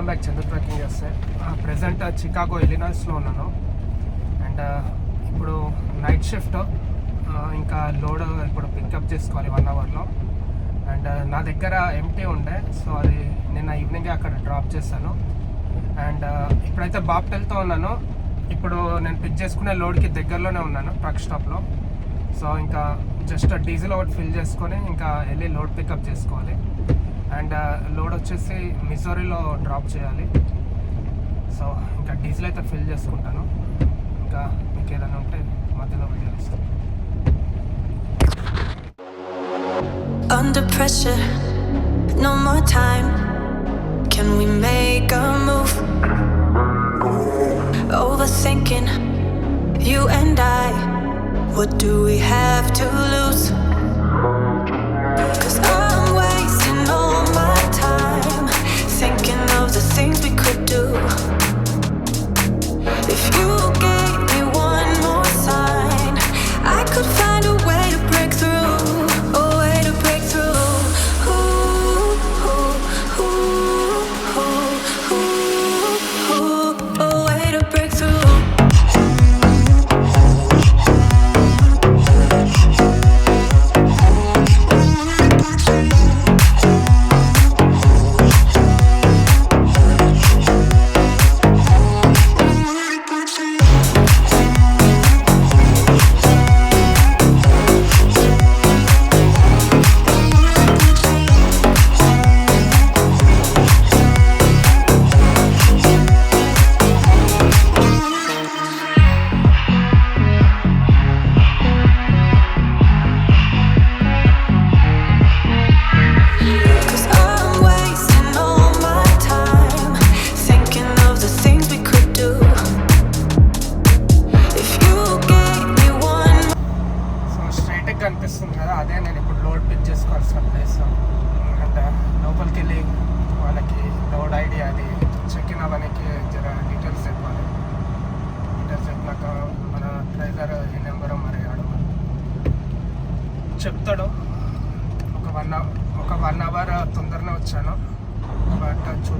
Welcome back Chandra trekking చేస్తే. Present Chicago ఎలినాయిస్లో ఉన్నాను. అండ్ ఇప్పుడు నైట్ షిఫ్ట్ ఇంకా లోడ్ ఇప్పుడు పికప్ చేసుకోవాలి వన్ అవర్లో అండ్ నా దగ్గర ఎంటీ ఉండే సో అది నిన్న ఈవినింగ్ అక్కడ డ్రాప్ చేశాను. అండ్ ఇప్పుడైతే బాప్టెల్తో ఉన్నాను. ఇప్పుడు నేను పిక్ చేసుకునే లోడ్కి దగ్గరలోనే ఉన్నాను ట్రక్ స్టాప్లో సో ఇంకా జస్ట్ డీజిల్ ఒకటి ఫిల్ చేసుకొని ఇంకా వెళ్ళి లోడ్ పికప్ చేసుకోవాలి. అండ్ లోడ్ వచ్చేసి మిజోరీలో డ్రాప్ చేయాలి సో ఇంకా డీజిల్ అయితే ఫిల్ చేసుకుంటాను ఇంకా మీకు ఏదైనా ఉంటే మధ్యలో వీడియో ఇస్తాను Under pressure, no more time. Can we make a move? Overthinking, you and I. What do we have to lose? Do. If you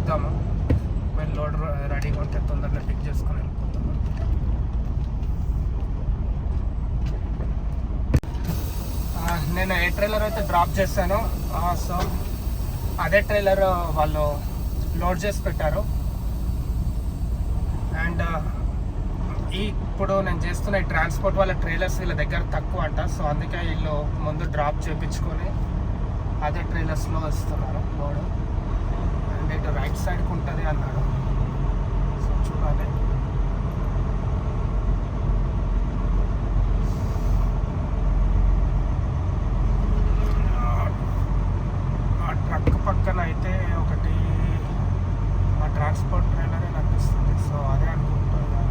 చూద్దాము. మేము లోడ్ రెడీగా ఉంటే తొందరగా పిక్ చేసుకుని వెళ్ళిపోతాము. నేను ఏ ట్రైలర్ అయితే డ్రాప్ చేశాను సో అదే ట్రైలర్ వాళ్ళు లోడ్ చేసి పెట్టారు. అండ్ ఈ ఇప్పుడు నేను చేస్తున్న ఈ ట్రాన్స్పోర్ట్ వాళ్ళ ట్రైలర్స్ వీళ్ళ దగ్గర తక్కువ అంట. సో అందుకే వీళ్ళు ముందు డ్రాప్ చేయించుకొని అదే ట్రైలర్స్లో వస్తున్నారు లోడ్ ఇటు రైట్ సైడ్కి ఉంటుంది అన్నాడు. సో చూడాలి ఆ ట్రక్ పక్కన అయితే ఒకటి ఆ ట్రాన్స్పోర్ట్ ట్రైలర్ కనిపిస్తుంది సో అదే అనుకుంటున్నా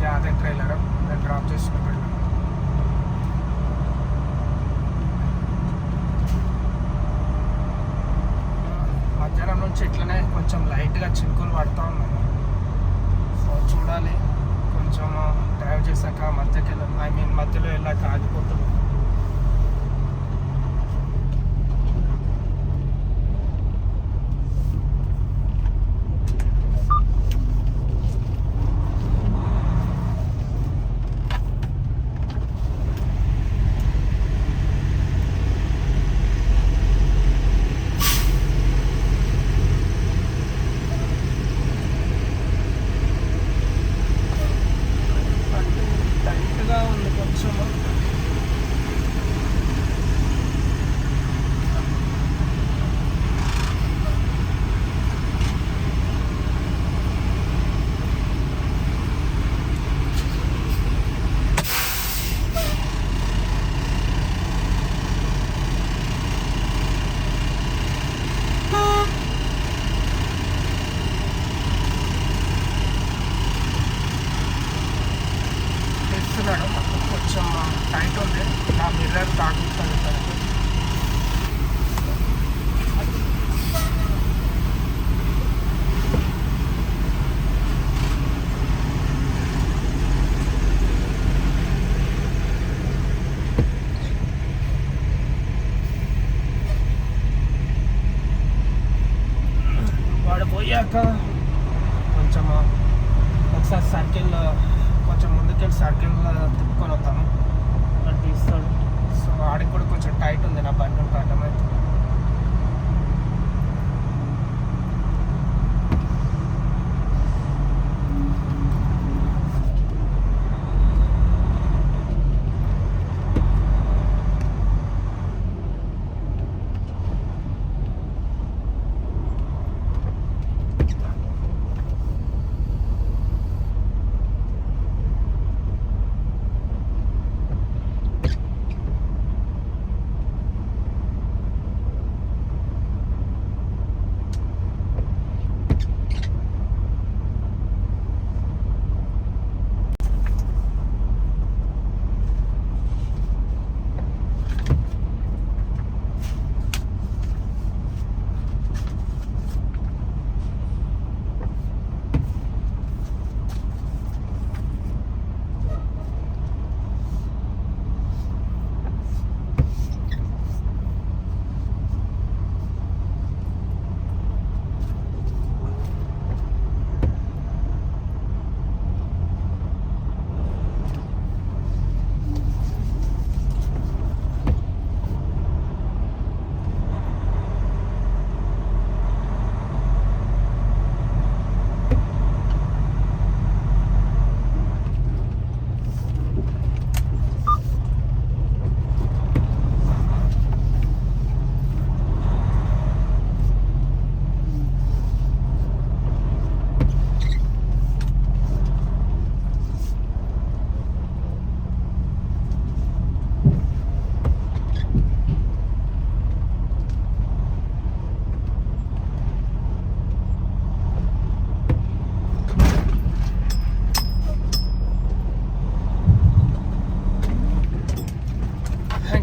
యా, అదే ట్రైలర్ నేను డ్రాప్ చేసుకుని వెళ్ళాను మధ్యాహ్నం నుంచి ఇట్లనే ఇంకా చినుకులు పడతా ఉన్నాయి. సో చూడాలి. కొంచెం డ్రైవ్ చేశాక మధ్యకి ఐ మీన్ మధ్యలో వెళ్ళాక ఆగిపోతుంది టైట్గా ఉంది కొంచెం అయ్యాక కొంచెం ఒకసారి సర్కిల్ కొంచెం ముందుకెళ్ళి సర్కిల్ తిప్పుకొని వస్తాను తీస్తాడు సో ఆడికి కూడా కొంచెం టైట్ ఉంది నా బండి ఉంటే అర్థమైతే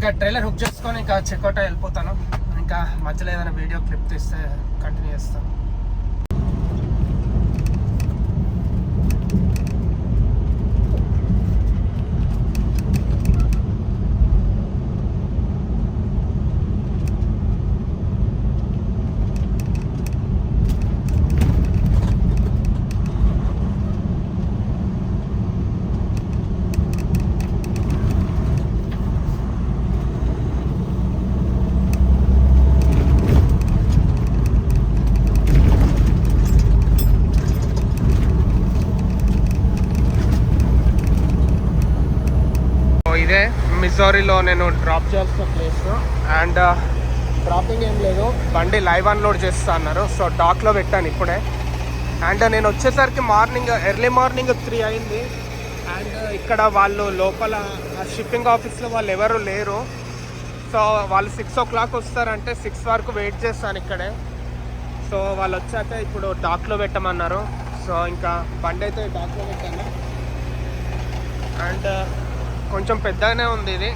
ఇంకా ట్రైలర్ హుక్ చేసుకొని ఇంకా చెక్అవుట్ వెళ్ళిపోతాను ఇంకా మధ్యలో ఏదైనా వీడియో క్లిప్ తీస్తే కంటిన్యూ చేస్తాను సో ఇదే మిజోరీలో నేను డ్రాప్ చేయాల్సిన ప్లేస్ అండ్ డ్రాపింగ్ ఏం లేదు. బండి లైవ్ అన్లోడ్ చేస్తా అన్నారు. సో డాక్లో పెట్టాను ఇప్పుడే. అండ్ uh, నేను వచ్చేసరికి మార్నింగ్ ఎర్లీ మార్నింగ్ త్రీ అయింది. అండ్ uh, ఇక్కడ వాళ్ళు లోపల షిప్పింగ్ ఆఫీస్లో వాళ్ళు ఎవరు లేరు. సో వాళ్ళు సిక్స్ ఓ క్లాక్ వస్తారంటే సిక్స్ వరకు వెయిట్ చేస్తాను ఇక్కడే. సో వాళ్ళు వచ్చాక ఇప్పుడు డాక్లో పెట్టమన్నారు. సో ఇంకా బండి అయితే డాక్లో పెట్టాను. అండ్ కొంచెం పెద్దగానే ఉంది ఇది.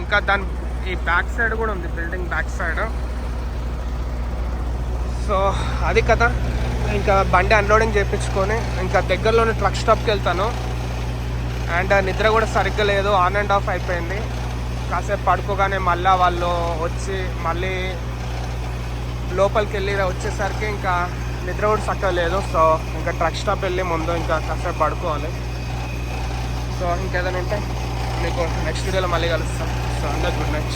ఇంకా దాని ఈ బ్యాక్ సైడ్ కూడా ఉంది బిల్డింగ్ బ్యాక్ సైడ్. సో అది కదా. ఇంకా బండి అన్లోడింగ్ చేయించుకొని ఇంకా దగ్గరలోనే ట్రక్ స్టాప్కి వెళ్తాను. అండ్ నిద్ర కూడా సరిగ్గా లేదు ఆన్ అండ్ ఆఫ్ అయిపోయింది. కాసేపు పడుకోగానే మళ్ళీ వాళ్ళు వచ్చి మళ్ళీ లోపలికి వెళ్ళి వచ్చేసరికి ఇంకా నిద్ర కూడా చక్కగా లేదు. సో ఇంకా ట్రక్ స్టాప్ వెళ్ళి ముందు ఇంకా కాసేపు పడుకోవాలి. సో ఇంకేదైనా ఉంటే మీకు నెక్స్ట్ వీడియోలో మళ్ళీ కలుస్తాం. సో అందరూ గుడ్ నైట్